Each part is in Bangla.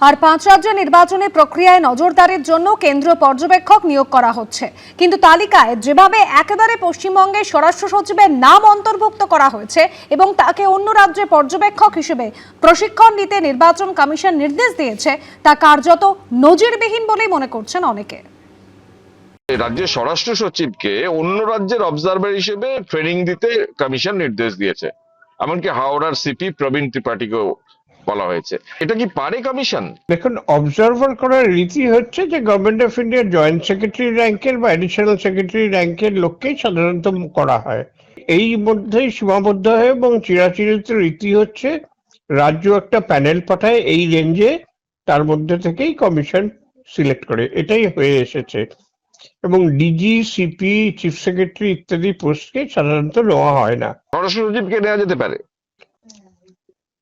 আর পাঁচ রাজ্যের নির্বাচনের প্রক্রিয়ায় নজরদারির জন্য কেন্দ্রীয় পর্যবেক্ষক নিয়োগ করা হচ্ছে। কিন্তু তালিকায় যেভাবে একেবারে পশ্চিমবঙ্গের স্বরাষ্ট্র সচিবের নাম অন্তর্ভুক্ত করা হয়েছে এবং তাকে অন্য রাজ্যে পর্যবেক্ষক হিসেবে প্রশিক্ষণ নিতে নির্বাচন কমিশন নির্দেশ দিয়েছে, তা কার্যত নজিরবিহীন বলেই মনে করছেন অনেকে। রাজ্যের স্বরাষ্ট্র সচিবকে অন্য রাজ্যের অবজারভার হিসেবে ট্রেনিং দিতে কমিশন নির্দেশ দিয়েছে। এমনকি হাওড়ার সিপি প্রবীণ ত্রিপাঠীকেও বলা হয়েছে। এটা কি পারে কমিশন? দেখুন অবজারভার করার রীতি হচ্ছে যে গভর্নমেন্ট অফ ইন্ডিয়ার জয়েন্ট সেক্রেটারি র্যাঙ্কের বা অ্যাডিশনাল সেক্রেটারি র্যাঙ্কের লোককেই সাধারণত করা হয়। এই মধ্যেই সীমাবদ্ধ হয় এবং চিরাচিরিত রীতি হচ্ছে রাজ্য একটা প্যানেল পাঠায় এই রেঞ্জে তার মধ্যে থেকেই কমিশন সিলেক্ট করে। এটাই হয়ে এসেছে। এবং ডিজি সিপি চিফ সেক্রেটারি ইত্যাদি পোস্টকে সাধারণত নেওয়া হয় না। সচিবকে নেওয়া যেতে পারে।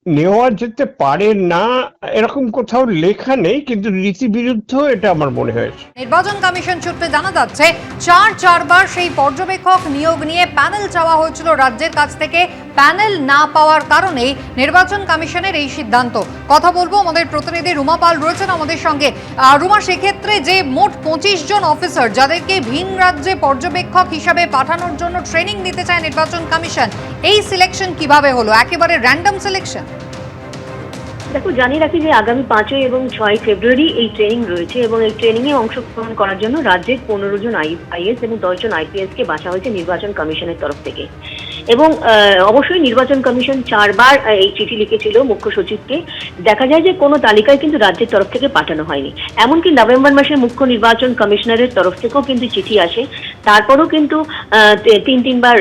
নেওয়া যেতে পারে না, এরকম কোথাও লেখা নেই, কিন্তু রীতি বিরুদ্ধ এটা আমার মনে হয়েছে নির্বাচন কমিশন সূত্রে জানা যাচ্ছে, চার চারবার সেই পর্যবেক্ষক নিয়োগ নিয়ে প্যানেল চাওয়া হয়েছিল রাজ্যের কাছ থেকে। প্যানেল না পাওয়ার কারণেই নির্বাচন কমিশনের এই সিদ্ধান্ত। কথা বলব আমাদের প্রতিনিধি রুমা পাল রয়েছেন আমাদের সঙ্গে। রুমা, সেক্ষেত্রে যে মোট পঁচিশ জন অফিসার যাদেরকে ভিন রাজ্যে পর্যবেক্ষক হিসাবে পাঠানোর জন্য ট্রেনিং দিতে চায় নির্বাচন কমিশন, এই সিলেকশন কীভাবে হলো? একেবারে র্যান্ডম সিলেকশন দেখো, জানিয়ে রাখি যে আগামী পাঁচই এবং ছয় ফেব্রুয়ারি এই ট্রেনিং রয়েছে এবং এই ট্রেনিং এ অংশগ্রহণ করার জন্য রাজ্যের পনেরো জন আইএস এবং দশ জন আইপিএস কে বাছা হয়েছে নির্বাচন কমিশনের তরফ থেকে। এবং অবশ্যই নির্বাচন কমিশন চারবার এই চিঠি লিখেছিল মুখ্য সচিবকে। দেখা যায় যে কোনো তালিকায় কিন্তু রাজ্যের তরফ থেকে পাঠানো হয়নি। এমনকি নভেম্বর মাসে মুখ্য নির্বাচন কমিশনারের তরফ থেকেও কিন্তু চিঠি আসে। তারপরও কিন্তু তিন তিনবার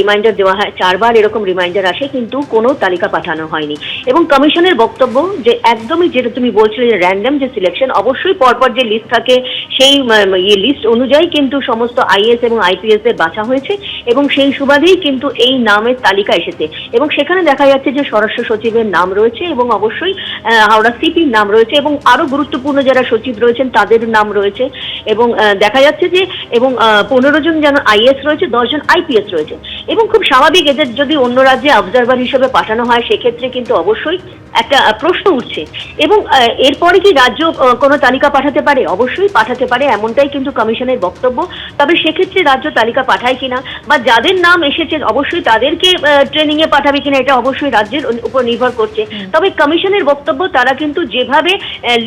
রিমাইন্ডার দেওয়া হয়, চারবার এরকম রিমাইন্ডার আসে, কিন্তু কোনো তালিকা পাঠানো হয়নি। এবং কমিশনের বক্তব্য যে একদমই যেটা তুমি বলছিলে যে র্যান্ডম যে সিলেকশন অবশ্যই পরপর যে লিস্ট থাকে, সেই ইয়ে লিস্ট অনুযায়ী কিন্তু সমস্ত আইএস এবং আইপিএস দের বাছা হয়েছে, এবং সেই সুবাদেই কিন্তু এই নামের তালিকা এসেছে। এবং সেখানে দেখা যাচ্ছে যে স্বরাষ্ট্র সচিবের নাম রয়েছে, এবং অবশ্যই হাওড়া সিপির নাম রয়েছে, এবং আরও গুরুত্বপূর্ণ যারা সচিব রয়েছেন, তাদের নাম রয়েছে। এবং দেখা যাচ্ছে যে এবং পনেরো জন যেন আইএস রয়েছে দশজন আইপিএস রয়েছে। এবং খুব স্বাভাবিক এদের যদি অন্য রাজ্যে অবজারভার হিসেবে পাঠানো হয় সেক্ষেত্রে কিন্তু অবশ্যই একটা প্রশ্ন উঠছে। এবং এরপরে কি রাজ্য কোনো তালিকা পাঠাতে পারে? অবশ্যই পাঠাতে পারে এমনটাই কিন্তু কমিশনের বক্তব্য। তবে সেক্ষেত্রে রাজ্য তালিকা পাঠায় কিনা বা যাদের নাম এসেছে অবশ্যই তাদেরকে ট্রেনিং এ পাঠাবে কিনা এটা অবশ্যই রাজ্যের উপর নির্ভর করছে। তবে কমিশনের বক্তব্য তারা কিন্তু যেভাবে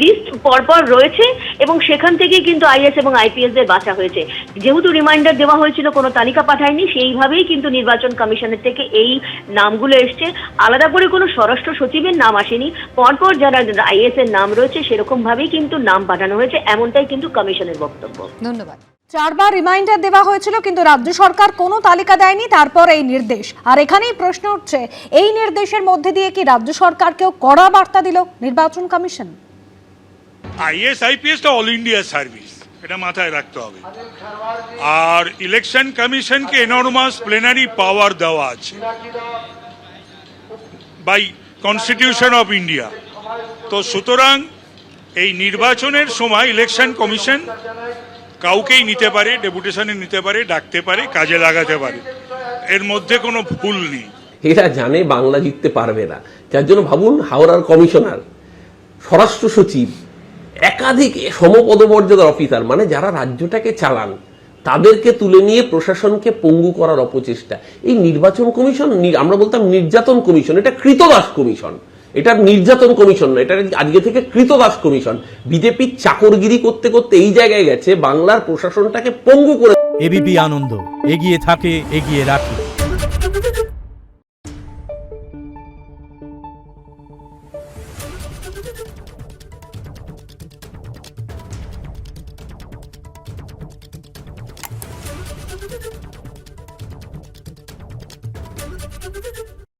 লিস্ট পরপর রয়েছে এবং সেখান থেকেই কিন্তু আইএস এবং আইপিএস দের বাছা হয়েছে। যেহেতু রিমাইন্ডার দেওয়া হয়েছিল কোনো তালিকা পাঠায়নি সেইভাবেই কিন্তু নির্বাচন কমিশনের থেকে এই নামগুলো এসছে। আলাদা করে কোনো স্বরাষ্ট্র সচিবের নাম আসেনি। পরপর যারা আইএস এর নাম রয়েছে সেরকম ভাবেই কিন্তু নাম পাঠানো হয়েছে। এমনটাই কিন্তু কমিশনের বক্তব্য। ধন্যবাদ। চারবার রিমাইন্ডার দেওয়া হয়েছিল কিন্তু রাজ্য সরকার কোনো তালিকা দেয়নি তারপর এই নির্দেশ। আর এখানেই প্রশ্ন উঠছে এই নির্দেশের মধ্যে দিয়ে কি রাজ্য সরকারকেও কড়া বার্তা দিল নির্বাচন কমিশন? আইএস আইপিএসটা অল ইন্ডিয়া সার্ভিস। এটা মাথায় রাখতে হবে। আর ইলেকশন কমিশনকে এনর্মাস প্লেনারি পাওয়ার দেওয়া আছে। বাই কনস্টিটিউশন অফ ইন্ডিয়া তো সুতরাং এই নির্বাচনের সময় ইলেকশন কমিশন কাউকেই নিতে পারে ডেপুটেশনে নিতে পারে, ডাকতে পারে, কাজে লাগাতে পারে। এর মধ্যে কোনো ভুল নেই। এরা জানে বাংলা জিততে পারবে না। যার জন্য ভাবুন, হাওড়ার কমিশনার স্বরাষ্ট্র সচিব একাধিক সমপদমর্যাদার অফিসার মানে যারা রাজ্যটাকে চালান, তাদেরকে তুলে নিয়ে প্রশাসনকে পঙ্গু করার অপচেষ্টা। এই নির্বাচন কমিশন আমরা বলতাম নির্যাতন কমিশন, এটা কৃতদাস কমিশন। এটা নির্যাতন কমিশন না, এটা আজকে থেকে কৃতদাস কমিশন। বিজেপির চাকরগিরি করতে করতে এই জায়গায় গেছে, বাংলার প্রশাসনটাকে পঙ্গু করে এবিপি আনন্দ, এগিয়ে থাকে, এগিয়ে রাখে।